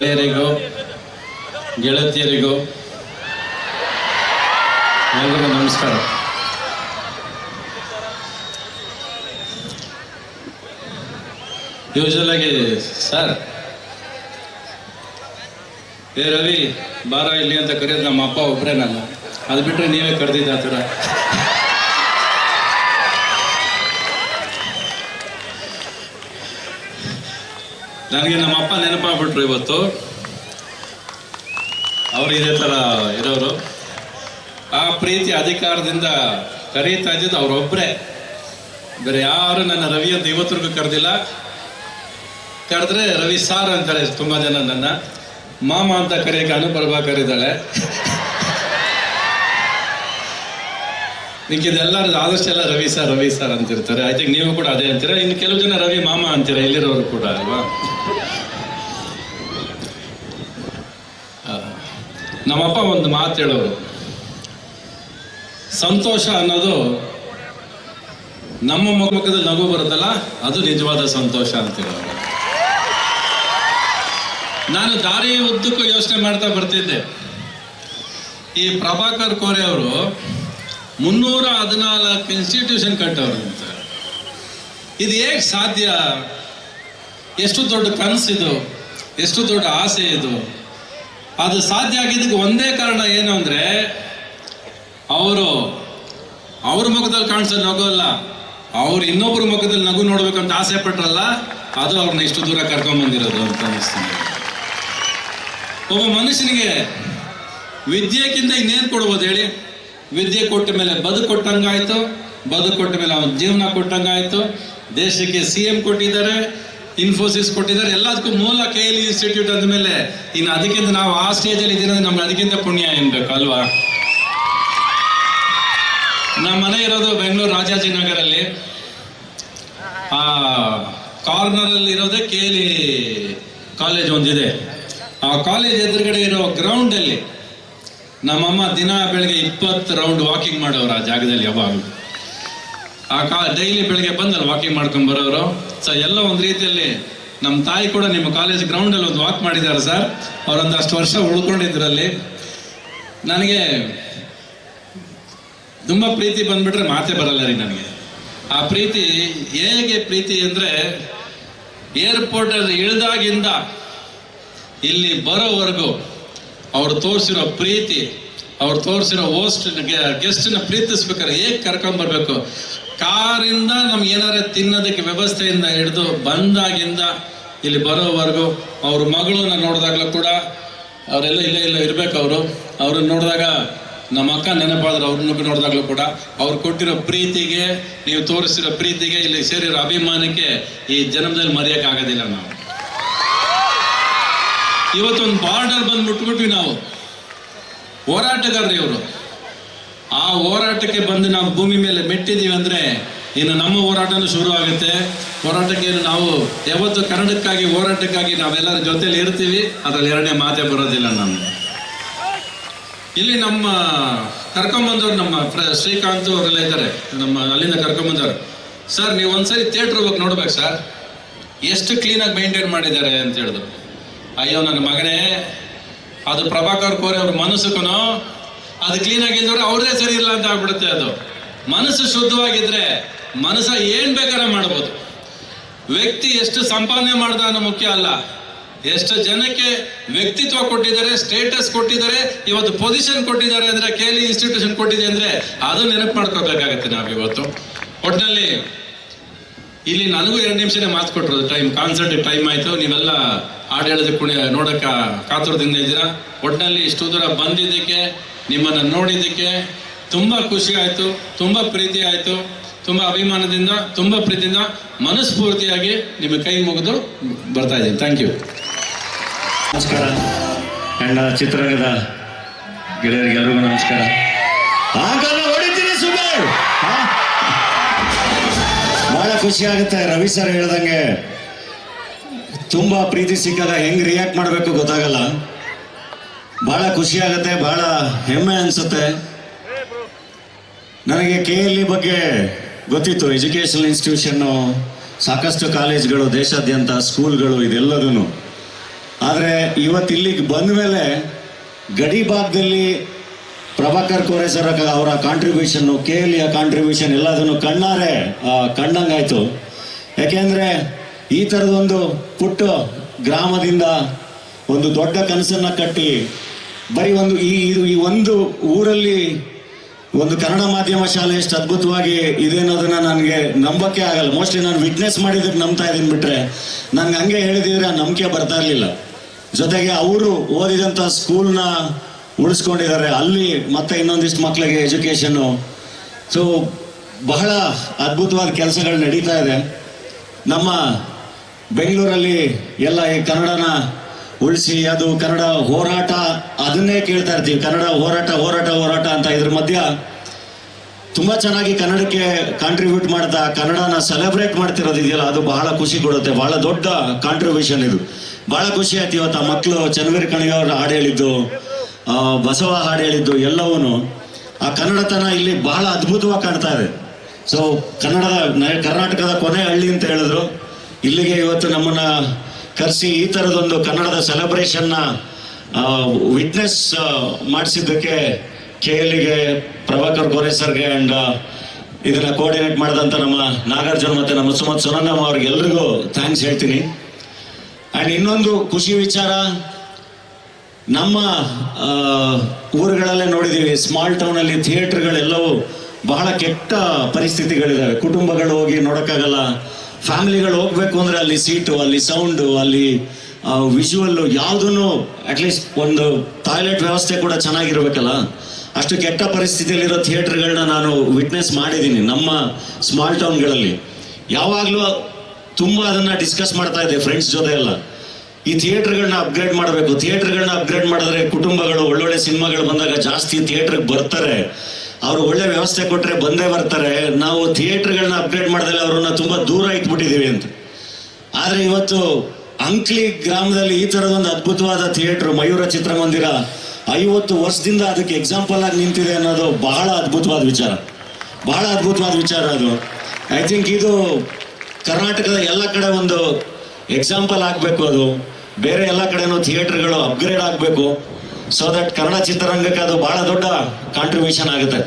ಗೆಳೆಯರಿಗೂ ಗೆಳತಿಯರಿಗೂ, ಎಲ್ರಿಗೂ ನಮಸ್ಕಾರ. ಯೂಶಲ್ ಆಗಿ ಸರ್ ಏ ರವಿ, ಬಾರ ಇಲ್ಲಿ ಅಂತ ಕರೆಯೋದು ನಮ್ಮ ಅಪ್ಪ ಒಬ್ಬರೇನಲ್ಲ ಅದು ಬಿಟ್ಟರೆ ನೀವೇ ಕರೆದಿದ್ದ ಆ ಥರ. ನನಗೆ ನಮ್ಮ ಅಪ್ಪ ನೆನಪಾಗ್ಬಿಟ್ರು ಇವತ್ತು. ಅವರು ಇದೇ ಥರ ಇರೋರು. ಆ ಪ್ರೀತಿ ಅಧಿಕಾರದಿಂದ ಕರೀತಾ ಇದ್ದಿದ್ದು ಅವರೊಬ್ಬರೇ ಬೇರೆ ಯಾರು ನನ್ನ ರವಿ ಅಂತ ಇವತ್ತರೆಗೂ ಕರೆದಿಲ್ಲ. ಕರೆದ್ರೆ ರವಿ ಸಾರ್ ಅಂತಾರೆ ತುಂಬ ಜನ ನನ್ನ. ಮಾಮ ಅಂತ ಕರೆಯೋಕೆ ಅನುಪ್ರಭಾ ಕರೀತಾಳೆ ನಿಂಕಿದೆಲ್ಲರೂ ಆದಷ್ಟು ಎಲ್ಲ ರವಿ ಸರ್ ರವಿ ಸರ್ ಅಂತಿರ್ತಾರೆ. ಐ ಥಿಂಕ್ ನೀವು ಕೂಡ ಅದೇ ಅಂತೀರಾ? ಇನ್ನು ಕೆಲವು ಜನ ರವಿ ಮಾಮ ಅಂತೀರಾ? ಇಲ್ಲಿರೋರು ಕೂಡ ಅಲ್ವಾ? ನಮ್ಮಪ್ಪ ಒಂದು ಮಾತು ಹೇಳೋರು. ಸಂತೋಷ ಅನ್ನೋದು ನಮ್ಮ ಮೊಮ್ಮಕ್ಕದಲ್ಲಿ ನಗು ಬರುತ್ತಲ್ಲ, ಅದು ನಿಜವಾದ ಸಂತೋಷ ಅಂತ ಹೇಳೋರು ನಾನು ದಾರಿ ಉದ್ದಕ್ಕೂ ಯೋಚನೆ ಮಾಡ್ತಾ ಬರ್ತಿದ್ದೆ. ಈ ಪ್ರಭಾಕರ್ ಕೋರೆ ಅವರು ಮುನ್ನೂರ ಹದಿನಾಲ್ಕು ಇನ್ಸ್ಟಿಟ್ಯೂಷನ್ ಕಟ್ಟವ್ರು ಅಂತ. ಇದು ಹೇಗೆ ಸಾಧ್ಯ? ಎಷ್ಟು ದೊಡ್ಡ ಕನಸಿದು, ಎಷ್ಟು ದೊಡ್ಡ ಆಸೆ ಇದು? ಅದು ಸಾಧ್ಯ ಆಗಿದ್ದಕ್ಕೆ ಒಂದೇ ಕಾರಣ ಏನು ಅಂದ್ರೆ, ಅವರು, ಅವ್ರ ಮುಖದಲ್ಲಿ ಕಾಣಿಸೋ ನಗು ಅಲ್ಲ. ಅವ್ರು ಇನ್ನೊಬ್ಬರ ಮುಖದಲ್ಲಿ ನಗು ನೋಡ್ಬೇಕಂತ ಆಸೆ ಪಟ್ರಲ್ಲ, ಅದು ಅವ್ರನ್ನ ಇಷ್ಟು ದೂರ ಕರ್ಕೊಂಡ್ ಬಂದಿರೋದು ಅಂತ ಅನಿಸ್ತೀನಿ ಒಬ್ಬ ಮನುಷ್ಯನಿಗೆ ವಿದ್ಯೆಗಿಂತ ಇನ್ನೇನು ಕೊಡ್ಬೋದು ಹೇಳಿ? ವಿದ್ಯೆ ಕೊಟ್ಟ ಮೇಲೆ ಬದುಕು ಕೊಟ್ಟಂಗಾಯ್ತು, ಬದುಕು ಕೊಟ್ಟ ಮೇಲೆ ಅವನ ಜೀವನ ಕೊಟ್ಟಂಗಾಯ್ತು, ದೇಶಕ್ಕೆ ಸಿ ಎಂ ಕೊಟ್ಟಿದ್ದಾರೆ ಇನ್ಫೋಸಿಸ್ ಕೊಟ್ಟಿದ್ದಾರೆ. ಎಲ್ಲದಕ್ಕೂ ಮೂಲ ಕೆ ಎಲ್ ಇನ್ಸ್ಟಿಟ್ಯೂಟ್ ಅಂದಮೇಲೆ, ಇನ್ನು ಅದಕ್ಕಿಂತ ನಾವು ಆ ಸ್ಟೇಜಲ್ಲಿ ಇದ್ದೀರಂದ್ರೆ ನಮ್ಗೆ ಅದಕ್ಕಿಂತ ಪುಣ್ಯ ಏನ್ಬೇಕು ಅಲ್ವಾ? ನಮ್ಮ ಮನೆ ಇರೋದು ಬೆಂಗಳೂರು ರಾಜಾಜಿನಗರಲ್ಲಿ ಆ ಕಾರ್ನರ್ ಅಲ್ಲಿ ಇರೋದೇ ಕೇಲಿ ಕಾಲೇಜ್ ಒಂದಿದೆ. ಆ ಕಾಲೇಜ್ ಎದುರುಗಡೆ ಇರೋ ಗ್ರೌಂಡ್ ಅಲ್ಲಿ ನಮ್ಮಮ್ಮ ದಿನ ಬೆಳಗ್ಗೆ ಇಪ್ಪತ್ತು ರೌಂಡ್ ವಾಕಿಂಗ್ ಮಾಡೋರು ಆ ಜಾಗದಲ್ಲಿ ಯಾವಾಗಲೂ. ಆ ಕಾ ಡೈಲಿ ಬೆಳಗ್ಗೆ ಬಂದಲ್ಲಿ ವಾಕಿಂಗ್ ಮಾಡ್ಕೊಂಡ್ ಬರೋರು. ಸೊ ಎಲ್ಲ ಒಂದು ರೀತಿಯಲ್ಲಿ ನಮ್ಮ ತಾಯಿ ಕೂಡ ನಿಮ್ಮ ಕಾಲೇಜ್ ಗ್ರೌಂಡಲ್ಲಿ ಒಂದು ವಾಕ್ ಮಾಡಿದ್ದಾರೆ ಸರ್ ಅವರೊಂದು ಅಷ್ಟು ವರ್ಷ ಉಳ್ಕೊಂಡಿದ್ರಲ್ಲಿ. ನನಗೆ ತುಂಬ ಪ್ರೀತಿ ಬಂದ್ಬಿಟ್ರೆ ಮಾತೆ ಬರಲ್ಲ ರೀ ನನಗೆ. ಆ ಪ್ರೀತಿ ಹೇಗೆ ಪ್ರೀತಿ ಅಂದರೆ ಏರ್ಪೋರ್ಟಲ್ಲಿ ಇಳಿದಾಗಿಂದ ಇಲ್ಲಿ ಬರೋವರೆಗೂ ಅವ್ರು ತೋರಿಸಿರೋ ಪ್ರೀತಿ, ಅವ್ರು ತೋರಿಸಿರೋ ಹೋಸ್ಟ್ ಗೆಸ್ಟ್ನ ಪ್ರೀತಿಸ್ಬೇಕಾದ್ರೆ ಹೇಗೆ ಕರ್ಕೊಂಬರ್ಬೇಕು ಕಾರಿಂದ ನಮ್ಗೆ ಏನಾರ ತಿನ್ನೋದಕ್ಕೆ ವ್ಯವಸ್ಥೆಯಿಂದ ಹಿಡಿದು ಬಂದಾಗಿಂದ ಇಲ್ಲಿ ಬರೋವರೆಗೂ ಅವ್ರ ಮಗಳನ್ನ ನೋಡಿದಾಗಲೂ ಕೂಡ ಅವರೆಲ್ಲ ಇಲ್ಲೇ ಇಲ್ಲ ಇರ್ಬೇಕು ಅವರು. ಅವ್ರನ್ನ ನೋಡಿದಾಗ ನಮ್ಮ ಅಕ್ಕ ನೆನಪಾದ್ರೆ ಅವ್ರನ್ನ ನೋಡಿದಾಗಲೂ ಕೂಡ. ಅವ್ರು ಕೊಟ್ಟಿರೋ ಪ್ರೀತಿಗೆ, ನೀವು ತೋರಿಸಿರೋ ಪ್ರೀತಿಗೆ ಇಲ್ಲಿ ಸೇರಿರೋ ಅಭಿಮಾನಕ್ಕೆ ಈ ಜನ್ಮದಲ್ಲಿ ಮರೆಯೋಕ್ಕಾಗೋದಿಲ್ಲ ನಾವು. ಇವತ್ತೊಂದು ಬಾರ್ಡರ್ ಬಂದು ಮುಟ್ಬಿಟ್ವಿ ನಾವು. ಹೋರಾಟಗಾರ್ರಿ ಇವರು. ಆ ಹೋರಾಟಕ್ಕೆ ಬಂದು ನಾವು ಭೂಮಿ ಮೇಲೆ ಮೆಟ್ಟಿದ್ದೀವಿ ಅಂದ್ರೆ ಇನ್ನು ನಮ್ಮ ಹೋರಾಟನೂ ಶುರು ಆಗುತ್ತೆ ಹೋರಾಟಕ್ಕೆ ನಾವು ಯಾವತ್ತು ಕನ್ನಡಕ್ಕಾಗಿ, ಹೋರಾಟಕ್ಕಾಗಿ ನಾವೆಲ್ಲರ ಜೊತೆಲಿ ಇರ್ತೀವಿ. ಅದ್ರಲ್ಲಿ ಎರಡನೇ ಮಾತೆ ಬರೋದಿಲ್ಲ ನಾನು ಇಲ್ಲಿ ನಮ್ಮ ಕರ್ಕೊಂಬಂದವ್ರು ನಮ್ಮ ಶ್ರೀಕಾಂತ್ ಅವರೆಲ್ಲ ಇದ್ದಾರೆ. ನಮ್ಮ ಅಲ್ಲಿಂದ ಕರ್ಕೊಂಬಂದವ್ರು. ಸರ್, ನೀವು ಒಂದ್ಸರಿ ಥಿಯೇಟ್ರ್ ಹೋಗಿ ನೋಡ್ಬೇಕು ಸರ್. ಎಷ್ಟು ಕ್ಲೀನಾಗಿ ಮೈಂಟೈನ್ ಮಾಡಿದ್ದಾರೆ ಅಂತ ಹೇಳಿದ್ರು ಅಯ್ಯೋ, ನನ್ನ ಮಗನೇ. ಅದು ಪ್ರಭಾಕರ್ ಕೋರೆ ಅವ್ರ ಮನಸ್ಸುಗೂ ಅದು ಕ್ಲೀನ್ ಆಗಿಲ್ದವ್ರೆ ಅವ್ರದೇ ಸರಿ ಇಲ್ಲ ಅಂತ ಆಗ್ಬಿಡುತ್ತೆ ಅದು. ಮನಸ್ಸು ಶುದ್ಧವಾಗಿದ್ರೆ ಮನಸ್ಸ ಏನ್ ಬೇಕಾದ್ರೆ ಮಾಡ್ಬೋದು. ವ್ಯಕ್ತಿ ಎಷ್ಟು ಸಂಪಾದನೆ ಮಾಡ್ದ ಅನ್ನೋ ಮುಖ್ಯ ಅಲ್ಲ. ಎಷ್ಟು ಜನಕ್ಕೆ ವ್ಯಕ್ತಿತ್ವ ಕೊಟ್ಟಿದ್ದಾರೆ ಸ್ಟೇಟಸ್ ಕೊಟ್ಟಿದ್ದಾರೆ, ಇವತ್ತು ಪೊಸಿಷನ್ ಕೊಟ್ಟಿದ್ದಾರೆ ಅಂದ್ರೆ ಕೇಲಿ ಇನ್ಸ್ಟಿಟ್ಯೂಷನ್ ಕೊಟ್ಟಿದೆ ಅಂದ್ರೆ, ಅದು ನೆನಪು ಮಾಡ್ಕೋಬೇಕಾಗತ್ತೆ ನಾವು ಇವತ್ತು. ಒಟ್ಟಿನಲ್ಲಿ ಇಲ್ಲಿ ನನಗೂ ಎರಡು ನಿಮಿಷನೇ ಮಾತು ಕೊಟ್ಟರು ಟೈಮ್ ಕಾನ್ಸರ್ಟ್ ಟೈಮ್ ಆಯ್ತು. ನೀವೆಲ್ಲ ಹಾಡು ಹೇಳೋದಕ್ಕೆ ನೋಡೋಕೆ ಕಾತುರದಿಂದ ಇದ್ದೀರಾ? ಒಟ್ಟಿನಲ್ಲಿ ಇಷ್ಟು ದೂರ ಬಂದಿದ್ದಕ್ಕೆ ನಿಮ್ಮನ್ನು ನೋಡಿದ್ದಕ್ಕೆ ತುಂಬ ಖುಷಿ ಆಯಿತು, ತುಂಬ ಪ್ರೀತಿ ಆಯಿತು, ತುಂಬ ಅಭಿಮಾನದಿಂದ, ತುಂಬ ಪ್ರೀತಿಯಿಂದ ಮನಸ್ಫೂರ್ತಿಯಾಗಿ ನಿಮ್ಮ ಕೈ ಮುಗಿದು ಬರ್ತಾ ಇದ್ದೀನಿ. ಥ್ಯಾಂಕ್ ಯು ನಮಸ್ಕಾರ. ಅಣ್ಣ ಚಿತ್ರರಂಗದ ಗೆಳೆಯರಿಗೆಲ್ಲರಿಗೂ ನಮಸ್ಕಾರ. ಬಹಳ ಖುಷಿ ಆಗುತ್ತೆ. ರವಿ ಸರ್ ಹೇಳ್ದಂಗೆ ತುಂಬಾ ಪ್ರೀತಿ ಸಿಕ್ಕಾಗ ಹೆಂಗ್ ರಿಯಾಕ್ಟ್ ಮಾಡಬೇಕು ಗೊತ್ತಾಗಲ್ಲ. ಬಹಳ ಖುಷಿ ಆಗುತ್ತೆ ಬಹಳ ಹೆಮ್ಮೆ ಅನ್ಸುತ್ತೆ. ನನಗೆ ಕೆ ಎಲ್ ಇ ಬಗ್ಗೆ ಗೊತ್ತಿತ್ತು. ಎಜುಕೇಷನ್ ಇನ್ಸ್ಟಿಟ್ಯೂಷನ್ನು ಸಾಕಷ್ಟು ಕಾಲೇಜ್ಗಳು, ದೇಶಾದ್ಯಂತ ಸ್ಕೂಲ್ಗಳು ಇದೆಲ್ಲದೂ ಆದರೆ ಇವತ್ತು ಇಲ್ಲಿಗೆ ಬಂದ ಮೇಲೆ ಗಡಿ ಭಾಗದಲ್ಲಿ ಪ್ರಭಾಕರ್ ಕೋರೆ ಸರ್ ಅವರ ಕಾಂಟ್ರಿಬ್ಯೂಷನ್ನು ಕೆ ಎಲ್ ಇಯ ಕಾಂಟ್ರಿಬ್ಯೂಷನ್ ಎಲ್ಲದನ್ನು ಕಣ್ಣಾರೆ ಕಣ್ಣಂಗಾಯಿತು ಯಾಕೆಂದ್ರೆ ಈ ಥರದೊಂದು ಪುಟ್ಟ ಗ್ರಾಮದಿಂದ ಒಂದು ದೊಡ್ಡ ಕನಸನ್ನ ಕಟ್ಟಿ, ಬರೀ ಒಂದು ಈ, ಇದು ಈ ಒಂದು ಊರಲ್ಲಿ ಒಂದು ಕನ್ನಡ ಮಾಧ್ಯಮ ಶಾಲೆ ಎಷ್ಟು ಅದ್ಭುತವಾಗಿ ಇದೆ ಅನ್ನೋದನ್ನ ನನಗೆ ನಂಬಕ್ಕೆ ಆಗಲ್ಲ. ಮೋಸ್ಟ್ಲಿ ನಾನು ವಿಟ್ನೆಸ್ ಮಾಡಿದಕ್ಕೆ ನಂಬ್ತಾ ಇದ್ದೀನಿ ಬಿಟ್ರೆ, ನನ್ಗೆ ಹಂಗೆ ಹೇಳಿದಿದ್ರೆ ಆ ನಂಬಿಕೆ ಬರ್ತಾ ಇರಲಿಲ್ಲ. ಜೊತೆಗೆ ಅವರು ಓದಿದಂಥ ಸ್ಕೂಲ್ನ ಉಳಿಸ್ಕೊಂಡಿದ್ದಾರೆ. ಅಲ್ಲಿ ಮತ್ತೆ ಇನ್ನೊಂದಿಷ್ಟು ಮಕ್ಕಳಿಗೆ ಎಜುಕೇಷನ್ನು ಸೊ ಬಹಳ ಅದ್ಭುತವಾದ ಕೆಲಸಗಳು ನಡೀತಾ ಇದೆ. ನಮ್ಮ ಬೆಂಗಳೂರಲ್ಲಿ ಎಲ್ಲ ಈ ಕನ್ನಡನ ಉಳಿಸಿ, ಅದು ಕನ್ನಡ ಹೋರಾಟ, ಅದನ್ನೇ ಕೇಳ್ತಾ ಇರ್ತೀವಿ. ಕನ್ನಡ ಹೋರಾಟ ಹೋರಾಟ ಹೋರಾಟ ಅಂತ ಇದ್ರ ಮಧ್ಯ ತುಂಬಾ ಚೆನ್ನಾಗಿ ಕನ್ನಡಕ್ಕೆ ಕಾಂಟ್ರಿಬ್ಯೂಟ್ ಮಾಡ್ತಾ, ಕನ್ನಡನ ಸೆಲೆಬ್ರೇಟ್ ಮಾಡ್ತಿರೋದು ಇದೆಯಲ್ಲ, ಅದು ಬಹಳ ಖುಷಿ ಕೊಡುತ್ತೆ. ಬಹಳ ದೊಡ್ಡ ಕಾಂಟ್ರಿಬ್ಯೂಷನ್ ಇದು. ಬಹಳ ಖುಷಿ ಆಯ್ತು ಇವತ್ತು ಆ ಮಕ್ಕಳು ಚನ್ನವೀರ್ ಕಣಿಯವ್ರ ಹಾಡು ಹೇಳಿದ್ದು ಬಸವ ಹಾಡು ಹೇಳಿದ್ದು ಎಲ್ಲವೂ ಆ ಕನ್ನಡತನ ಇಲ್ಲಿ ಬಹಳ ಅದ್ಭುತವಾಗಿ ಕಾಣ್ತಾ ಇದೆ. ಸೊ ಕನ್ನಡದ ಕರ್ನಾಟಕದ ಕೊನೆ ಹಳ್ಳಿ ಅಂತ ಹೇಳಿದ್ರು. ಇಲ್ಲಿಗೆ ಇವತ್ತು ನಮ್ಮನ್ನ ಕರೆಸಿ ಈ ತರದೊಂದು ಕನ್ನಡದ ಸೆಲೆಬ್ರೇಷನ್ನ ವಿಟ್ನೆಸ್ ಮಾಡಿಸಿದ್ದಕ್ಕೆ ಕೆ ಎಲ್ಗೆ ಪ್ರಭಾಕರ್ ಗೋರೆ ಸರ್ಗೆ ಅಂಡ್ ಇದನ್ನ ಕೋಆರ್ಡಿನೇಟ್ ಮಾಡಿದಂತ ನಮ್ಮ ನಾಗಾರ್ಜುನ ಮತ್ತೆ ನಮ್ಮ ಸುಮತ್ ಸುನಂದಮ್ಮ ಅವ್ರಿಗೆ ಎಲ್ರಿಗೂ ಥ್ಯಾಂಕ್ಸ್ ಹೇಳ್ತೀನಿ. ಅಂಡ್ ಇನ್ನೊಂದು ಖುಷಿ ವಿಚಾರ, ನಮ್ಮ ಊರುಗಳಲ್ಲೇ ನೋಡಿದ್ದೀವಿ ಸ್ಮಾಲ್ ಟೌನಲ್ಲಿ ಥಿಯೇಟರ್ಗಳೆಲ್ಲವೂ ಬಹಳ ಕೆಟ್ಟ ಪರಿಸ್ಥಿತಿಗಳಿದ್ದಾವೆ ಕುಟುಂಬಗಳು ಹೋಗಿ ನೋಡೋಕ್ಕಾಗಲ್ಲ. ಫ್ಯಾಮಿಲಿಗಳು ಹೋಗ್ಬೇಕು ಅಂದ್ರೆ ಅಲ್ಲಿ ಸೀಟು, ಅಲ್ಲಿ ಸೌಂಡು, ಅಲ್ಲಿ ವಿಜುವಲ್ಲು ಯಾವುದನ್ನು ಅಟ್ಲೀಸ್ಟ್ ಒಂದು ಟಾಯ್ಲೆಟ್ ವ್ಯವಸ್ಥೆ ಕೂಡ ಚೆನ್ನಾಗಿರ್ಬೇಕಲ್ಲ. ಅಷ್ಟು ಕೆಟ್ಟ ಪರಿಸ್ಥಿತಿಯಲ್ಲಿರೋ ಥಿಯೇಟರ್ಗಳನ್ನ ನಾನು ವಿಟ್ನೆಸ್ ಮಾಡಿದ್ದೀನಿ ನಮ್ಮ ಸ್ಮಾಲ್ ಟೌನ್ಗಳಲ್ಲಿ ಯಾವಾಗಲೂ ತುಂಬ ಅದನ್ನ ಡಿಸ್ಕಸ್ ಮಾಡ್ತಾ ಇದ್ದೆ ಫ್ರೆಂಡ್ಸ್ ಜೊತೆ ಎಲ್ಲ. ಈ ಥಿಯೇಟರ್ಗಳನ್ನ ಅಪ್ಗ್ರೇಡ್ ಮಾಡಬೇಕು. ಥಿಯೇಟರ್ಗಳನ್ನ ಅಪ್ಗ್ರೇಡ್ ಮಾಡಿದ್ರೆ ಕುಟುಂಬಗಳು, ಒಳ್ಳೊಳ್ಳೆ ಸಿನಿಮಾಗಳು ಬಂದಾಗ ಜಾಸ್ತಿ ಥಿಯೇಟ್ರಿಗೆ ಬರ್ತಾರೆ. ಅವ್ರು ಒಳ್ಳೆ ವ್ಯವಸ್ಥೆ ಕೊಟ್ಟರೆ ಬಂದೇ ಬರ್ತಾರೆ. ನಾವು ಥಿಯೇಟ್ರ್ಗಳನ್ನ ಅಪ್ಡೇಟ್ ಮಾಡಿದ್ರೆ ಅವ್ರನ್ನ ತುಂಬ ದೂರ ಇಟ್ಬಿಟ್ಟಿದ್ದೀವಿ ಅಂತ. ಆದರೆ ಇವತ್ತು ಅಂಕ್ಲಿ ಗ್ರಾಮದಲ್ಲಿ ಈ ಥರದೊಂದು ಅದ್ಭುತವಾದ ಥಿಯೇಟರ್, ಮಯೂರ ಚಿತ್ರಮಂದಿರ, ಐವತ್ತು ವರ್ಷದಿಂದ ಅದಕ್ಕೆ ಎಕ್ಸಾಂಪಲ್ ಆಗಿ ನಿಂತಿದೆ ಅನ್ನೋದು ಬಹಳ ಅದ್ಭುತವಾದ ವಿಚಾರ. ಬಹಳ ಅದ್ಭುತವಾದ ವಿಚಾರ ಅದು. ಐ ಥಿಂಕ್ ಇದು ಕರ್ನಾಟಕದ ಎಲ್ಲ ಕಡೆ ಒಂದು ಎಕ್ಸಾಂಪಲ್ ಆಗಬೇಕು ಅದು. ಬೇರೆ ಎಲ್ಲ ಕಡೆನೂ ಥಿಯೇಟ್ರ್ಗಳು ಅಪ್ಗ್ರೇಡ್ ಆಗಬೇಕು. ಸೊ ದಟ್ ಕನ್ನಡ ಚಿತ್ರರಂಗಕ್ಕೆ ಅದು ಬಹಳ ದೊಡ್ಡ ಕಾಂಟ್ರಿಬ್ಯೂಷನ್ ಆಗುತ್ತೆ.